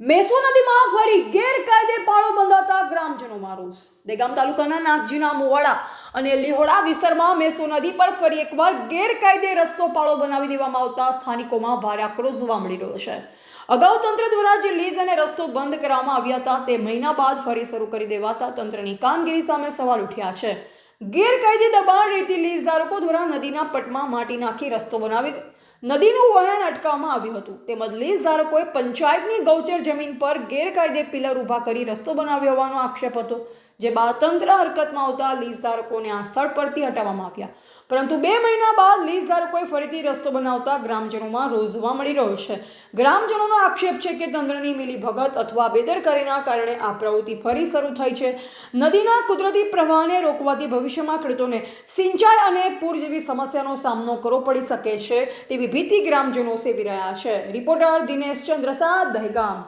Meso નદીમાં ફરી ગેરકાયદે પાળો બંધાતા ગ્રામજનોમાં રોષ દેગામ તાલુકાના નાગજીના મોવાડા અને લીહોડા વિસ્તારમાં મેસો નદી પર ફરી એકવાર ગેરકાયદે રસ્તો પાળો બનાવી દેવામાં આવતા સ્થાનિકોમાં ભારે આક્રોશ જોવા મળી રહ્યો છે. અગાઉ તંત્ર દ્વારા જે લીઝ અને રસ્તો બંધ કરવામાં આવ્યા હતા તે મહિના બાદ ફરી શરૂ કરી દેવાતા તંત્રની કામગીરી સામે સવાલ ઉઠ્યા છે. ગેરકાયદે દબાણ રેતી લીઝ ધારકો દ્વારા નદીના પટમાં માટી નાખી રસ્તો બનાવી નદીનું વહેણ અટકાવવામાં આવ્યું હતું. તેમજ લીઝ ધારકોએ પંચાયતની ગૌચર જમીન પર ગેરકાયદે પિલર ઊભા કરી રસ્તો બનાવ્યો હોવાનો આક્ષેપ હતો. જે બાદ તંત્ર હરકતમાં આવતા લીઝ ધારકોને આ સ્થળ પરથી હટાવવામાં આવ્યા. પરંતુ બે મહિના બાદ લીઝ ધારકોએ ફરીથી રસ્તો બનાવતા ગ્રામજનોમાં રોજવા જોવા મળી રહ્યો છે. ગ્રામજનોનો આક્ષેપ છે કે તંત્રની મિલીભગત અથવા બેદરકારીના કારણે આ પ્રવૃત્તિ ફરી શરૂ થઈ છે. નદીના કુદરતી પ્રવાહને રોકવાથી ભવિષ્યમાં ખેડૂતોને સિંચાઈ અને પૂર જેવી સમસ્યાનો સામનો કરવો પડી શકે છે તેવી ભીતિ ગ્રામજનો સેવી રહ્યા છે. રિપોર્ટર દિનેશ ચંદ્રસાદ, દહેગામ.